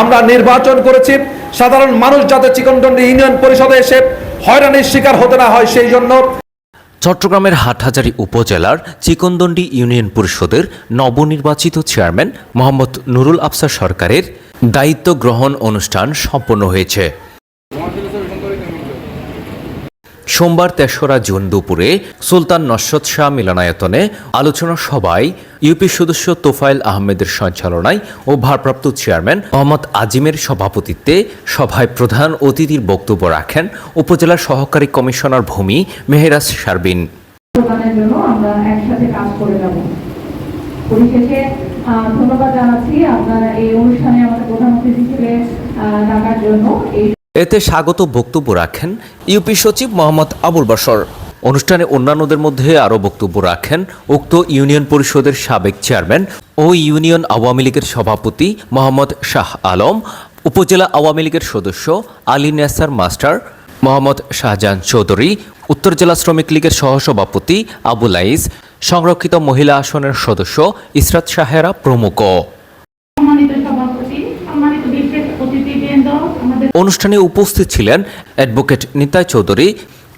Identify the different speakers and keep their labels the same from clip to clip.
Speaker 1: আমরা নির্বাচন করেছি। সাধারণ মানুষ যাতে চিকনডন্ডি ইউনিয়ন পরিষদে এসে হয়রানির শিকার হতে না হয়, সেই জন্য
Speaker 2: চট্টগ্রামের হাটহাজারী উপজেলার চিকনদন্ডি ইউনিয়ন পরিষদের নবনির্বাচিত চেয়ারম্যান মোহাম্মদ নুরুল আফসার সরকারের দায়িত্ব গ্রহণ অনুষ্ঠান সম্পন্ন হয়েছে। সোমবার তেসরা জুন দুপুরে সুলতান নস্রত শাহ মিলনায়তনে আলোচনা সভায় ইউপি সদস্য তোফায়েল আহমেদের সঞ্চালনায় ও ভারপ্রাপ্ত চেয়ারম্যান মোহাম্মদ আজিমের সভাপতিত্বে সভায় প্রধান অতিথির বক্তব্য রাখেন উপজেলা সহকারী কমিশনার ভূমি মেহেরাজ শারবিন।
Speaker 3: ধন্যবাদ জানাচ্ছি আপনারা এই অনুষ্ঠানে আমাদের হিসেবে ডাকার জন্য। এই
Speaker 2: এতে স্বাগত বক্তব্য রাখেন ইউপি সচিব মোহাম্মদ আবুল বাসর অনুষ্ঠানে অন্যান্যদের মধ্যে আরও বক্তব্য রাখেন উক্ত ইউনিয়ন পরিষদের সাবেক চেয়ারম্যান ও ইউনিয়ন আওয়ামী লীগের সভাপতি মোহাম্মদ শাহ আলম, উপজেলা আওয়ামী লীগের সদস্য আলী নেসার মাস্টার, মোহাম্মদ শাহজাহান চৌধুরী, উত্তর জেলা শ্রমিক লীগের সহসভাপতি আবুল আইজ, সংরক্ষিত মহিলা আসনের সদস্য ইসরাত সাহেরা প্রমুখ। অনুষ্ঠানে উপস্থিত ছিলেন অ্যাডভোকেট নিতাই চৌধুরী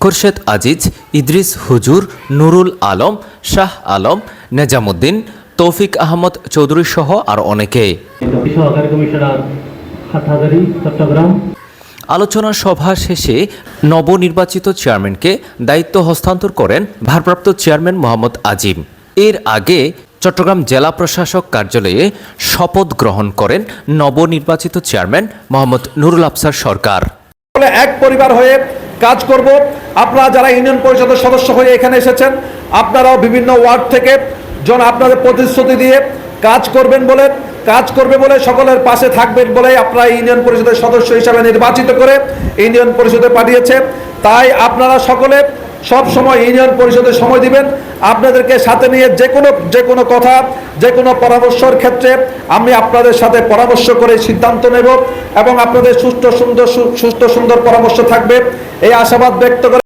Speaker 2: খোরশেদ আজিজ ইদ্রিস হুজুর নুরুল আলম শাহ আলম নেজামুদ্দিন তৌফিক আহমদ চৌধুরী সহ আর অনেকে। আলোচনা সভা শেষে নবনির্বাচিত চেয়ারম্যানকে দায়িত্ব হস্তান্তর করেন ভারপ্রাপ্ত চেয়ারম্যান মোহাম্মদ আজিম। এর আগে চট্টগ্রাম জেলা প্রশাসক কার্যালয়ে শপথ গ্রহণ করেন নবনির্বাচিত চেয়ারম্যান মোহাম্মদ নুরুল আফসার সরকার।
Speaker 1: এক পরিবার হয়ে কাজ করব। আপনারা যারা ইউনিয়ন পরিষদের সদস্য হয়ে এখানে এসেছেন, আপনারাও বিভিন্ন ওয়ার্ড থেকে জন আপনাদের প্রতিশ্রুতি দিয়ে কাজ করবেন বলে, কাজ করবে বলে সকলের পাশে থাকবেন বলে আপনারা ইউনিয়ন পরিষদের সদস্য হিসাবে নির্বাচিত করে ইউনিয়ন পরিষদে পাঠিয়েছে। তাই আপনারা সকলে সব সময় ইউনিয়ন পরিষদে সময় দিবেন। আপনাদেরকে সাথে নিয়ে যে কোনো যে কোনো কথা, যে কোনো পরামর্শের ক্ষেত্রে আমি আপনাদের সাথে পরামর্শ করে সিদ্ধান্ত নেব এবং আপনাদের সুস্থ সুন্দর সুস্থ সুন্দর পরামর্শ থাকবে। এই আশাবাদ ব্যক্ত করে